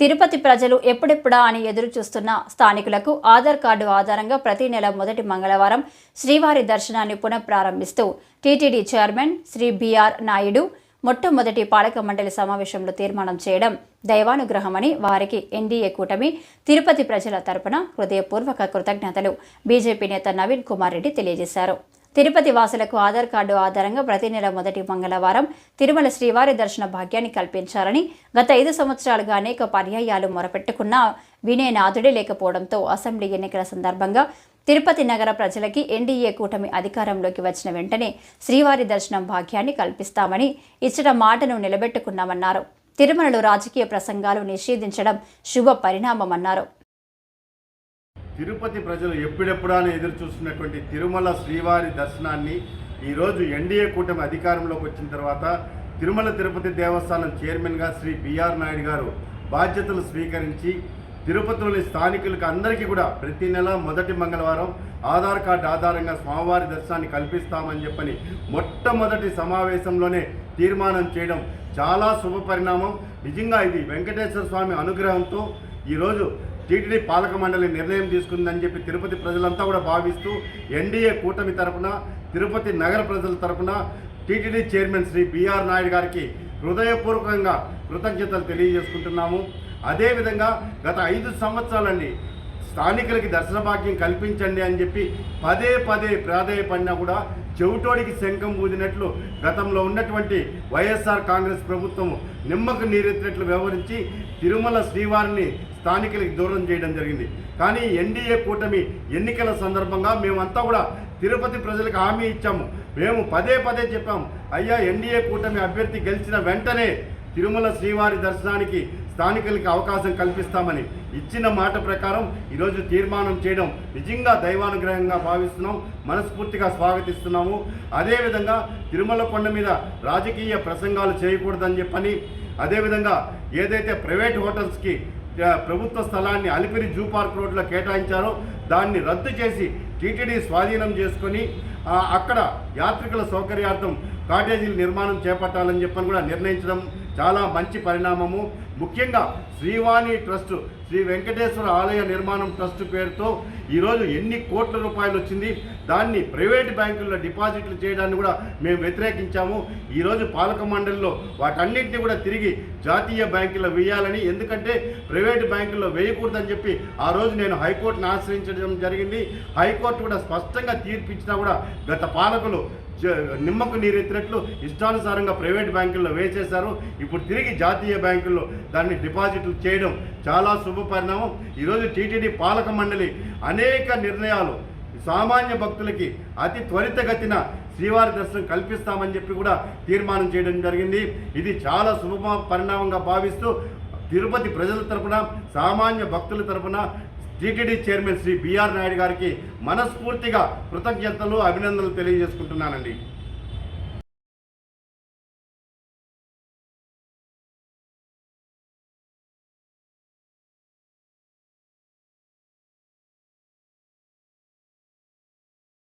తిరుపతి ప్రజలు ఎప్పుడెప్పుడా అని ఎదురు చూస్తున్న స్థానికులకు ఆధార్ కార్డు ఆధారంగా ప్రతి నెల మొదటి మంగళవారం శ్రీవారి దర్శనాన్ని పునఃప్రారంభిస్తూ TTD chairman Shri BR Naidu మొట్టమొదటి పాలక మండలి సమావేశంలో తీర్మానం చేయడం దైవానుగ్రహమని వారికి ఎన్డీఏ కూటమి తిరుపతి ప్రజల తరపున హృదయపూర్వక కృతజ్ఞతలు. బీజేపీ నేత నవీన్ కుమార్ రెడ్డి తెలియజేశారు. తిరుపతి వాసులకు ఆధార్ కార్డు ఆధారంగా ప్రతి నెల మొదటి మంగళవారం తిరుమల శ్రీవారి దర్శన భాగ్యాన్ని కల్పించాలని గత ఐదు సంవత్సరాలుగా అనేక పర్యాయాలు మొరపెట్టుకున్నా వినే నాథుడే లేకపోవడంతో అసెంబ్లీ ఎన్నికల సందర్భంగా తిరుపతి నగర ప్రజలకి ఎన్డీఏ కూటమి అధికారంలోకి వచ్చిన వెంటనే శ్రీవారి దర్శనం భాగ్యాన్ని కల్పిస్తామని ఇచ్చిన మాటను నిలబెట్టుకున్నామన్నారు. తిరుమలలో రాజకీయ ప్రసంగాలు నిషేధించడం శుభ పరిణామమన్నారు. తిరుపతి ప్రజలు ఎప్పుడెప్పుడా ఎదురు చూస్తున్నటువంటి తిరుమల శ్రీవారి దర్శనాన్ని ఈరోజు ఎన్డీఏ కూటమి అధికారంలోకి వచ్చిన తర్వాత తిరుమల తిరుపతి దేవస్థానం చైర్మన్గా శ్రీ బిఆర్ నాయుడు గారు బాధ్యతలు స్వీకరించి తిరుపతిలోని స్థానికులకు అందరికీ కూడా ప్రతి నెల మొదటి మంగళవారం ఆధార్ కార్డు ఆధారంగా స్వామివారి దర్శనాన్ని కల్పిస్తామని చెప్పని మొట్టమొదటి సమావేశంలోనే తీర్మానం చేయడం చాలా శుభ పరిణామం నిజంగా ఇది వెంకటేశ్వర స్వామి అనుగ్రహంతో ఈరోజు టీటీడీ పాలక మండలి నిర్ణయం తీసుకుందని చెప్పి తిరుపతి ప్రజలంతా కూడా భావిస్తూ ఎన్డీఏ కూటమి తరపున తిరుపతి నగర ప్రజల తరపున TTD chairman Shri BR Naidu గారికి హృదయపూర్వకంగా కృతజ్ఞతలు తెలియజేసుకుంటున్నాము. అదేవిధంగా గత ఐదు సంవత్సరాలండి స్థానికులకి దర్శన భాగ్యం కల్పించండి అని చెప్పి పదే పదే ప్రాధాయపడినా కూడా చెవిటోడికి శంఖం ఊదినట్లు గతంలో ఉన్నటువంటి వైఎస్ఆర్ కాంగ్రెస్ ప్రభుత్వం నిమ్మకు నీరెత్తినట్లు వ్యవహరించి తిరుమల శ్రీవారిని స్థానికులకి దూరం చేయడం జరిగింది. కానీ ఎన్డీఏ కూటమి ఎన్నికల సందర్భంగా మేమంతా కూడా తిరుపతి ప్రజలకు హామీ ఇచ్చాము. మేము పదే పదే చెప్పాము అయ్యా ఎన్డీఏ కూటమి అభ్యర్థి గెలిచిన వెంటనే తిరుమల శ్రీవారి దర్శనానికి స్థానికులకి అవకాశం కల్పిస్తామని ఇచ్చిన మాట ప్రకారం ఈరోజు తీర్మానం చేయడం నిజంగా దైవానుగ్రహంగా భావిస్తున్నాం. మనస్ఫూర్తిగా స్వాగతిస్తున్నాము. అదేవిధంగా తిరుమల కొండ మీద రాజకీయ ప్రసంగాలు చేయకూడదని చెప్పని అదేవిధంగా ఏదైతే ప్రైవేట్ హోటల్స్కి ప్రభుత్వ స్థలాన్ని అలిపిరి జూ పార్క్ రోడ్లో కేటాయించారో దాన్ని రద్దు చేసి టీటీడీ స్వాధీనం చేసుకొని అక్కడ యాత్రికుల సౌకర్యార్థం కాటేజీల నిర్మాణం చేపట్టాలని చెప్పని కూడా నిర్ణయించడం చాలా మంచి పరిణామము. ముఖ్యంగా శ్రీవాణి ట్రస్ట్ శ్రీ వెంకటేశ్వర ఆలయ నిర్మాణం ట్రస్ట్ పేరుతో ఈరోజు ఎన్ని కోట్ల రూపాయలు వచ్చింది దాన్ని ప్రైవేట్ బ్యాంకుల్లో డిపాజిట్లు చేయడాన్ని కూడా మేము వ్యతిరేకించాము. ఈరోజు పాలక మండలిలో వాటన్నింటినీ కూడా తిరిగి జాతీయ బ్యాంకుల్లో వేయాలని ఎందుకంటే ప్రైవేట్ బ్యాంకుల్లో వేయకూడదని చెప్పి ఆ రోజు నేను హైకోర్టును ఆశ్రయించడం జరిగింది. హైకోర్టు కూడా స్పష్టంగా తీర్పిచ్చినా కూడా గత పాలకులు జ- నిమ్మకు నీరెత్తినట్లు ఇష్టానుసారంగా ప్రైవేట్ బ్యాంకుల్లో వేసేశారు. ఇప్పుడు తిరిగి జాతీయ బ్యాంకుల్లో దాన్ని డిపాజిట్లు చేయడం చాలా శుభ పరిణామం. ఈరోజు టీటీడీ పాలక మండలి అనేక నిర్ణయాలు సామాన్య భక్తులకి అతి త్వరితగతిన శ్రీవారి దర్శనం కల్పిస్తామని చెప్పి కూడా తీర్మానం చేయడం జరిగింది. ఇది చాలా శుభ పరిణామంగా భావిస్తూ తిరుపతి ప్రజల తరపున సామాన్య భక్తుల తరపున TTD chairman Shri BR Naidu గారికి మనస్ఫూర్తిగా కృతజ్ఞతలు అభినందనలు తెలియజేసుకుంటున్నానండి.